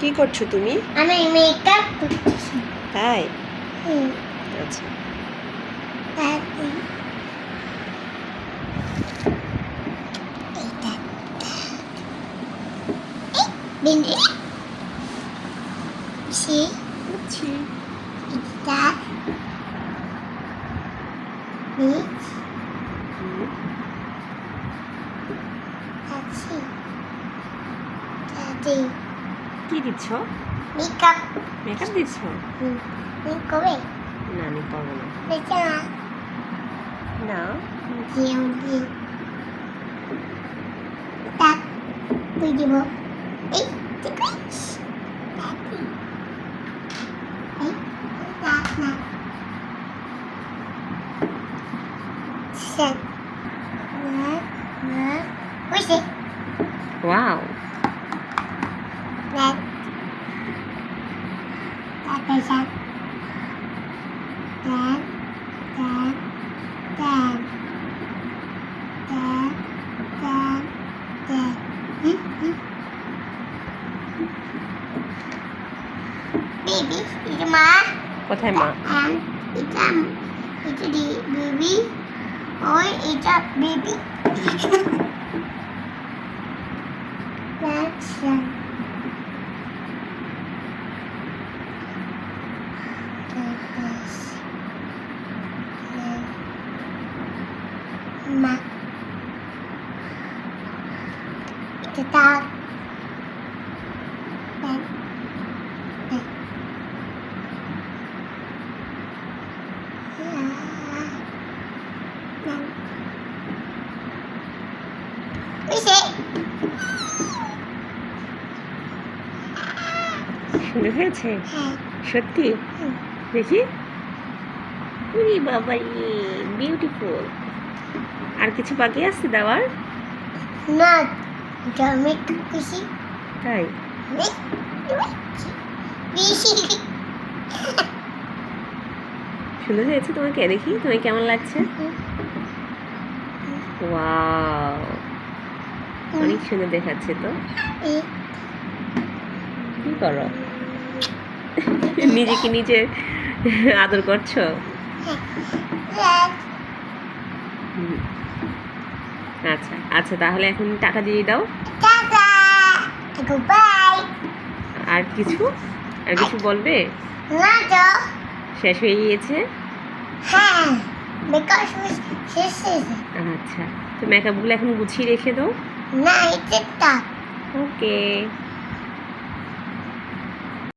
কি করছ তুমি? আমি মেকআপ করছি। তাই? আচ্ছা। বুঝছি। এটা নিচ হুম, আছে তাতে কি দিচ্ছ? মেকআপ মেকআপ দিচ্ছ? কবে না আমি পাবো না। না তুই দিব। এই ঠিক তারপর set that that that that that that hmm hmm baby এটা মা কোথায় মা and এটা এটা দি বেবি ওই এটা baby That's um, Dan. Ya. Dan. Bisa. সুন্দর হয়েছে হ্যাঁ সত্যি দেখি বাবা বিউটিফুল আর কিছু বাকি আছে দেওয়ার? না জমে খুশি। তাই? বেশি সুন্দর হয়েছে তোমাকে দেখি তোমার কেমন লাগছে? ওয়াও অনেক সুন্দর দেখাচ্ছে তো। কি করো? নিজেকে নিজে আদর করছ? হুম। আচ্ছা আচ্ছা তাহলে এখন টাকা দিয়ে দাও। আর কিছু? আর কিছু বলবে? না তো। শেষ হয়ে গিয়েছে? হ্যাঁ শেষ আচ্ছা তো মেকআপগুলো এখন গুছিয়ে রেখে দাও। না এটা ওকে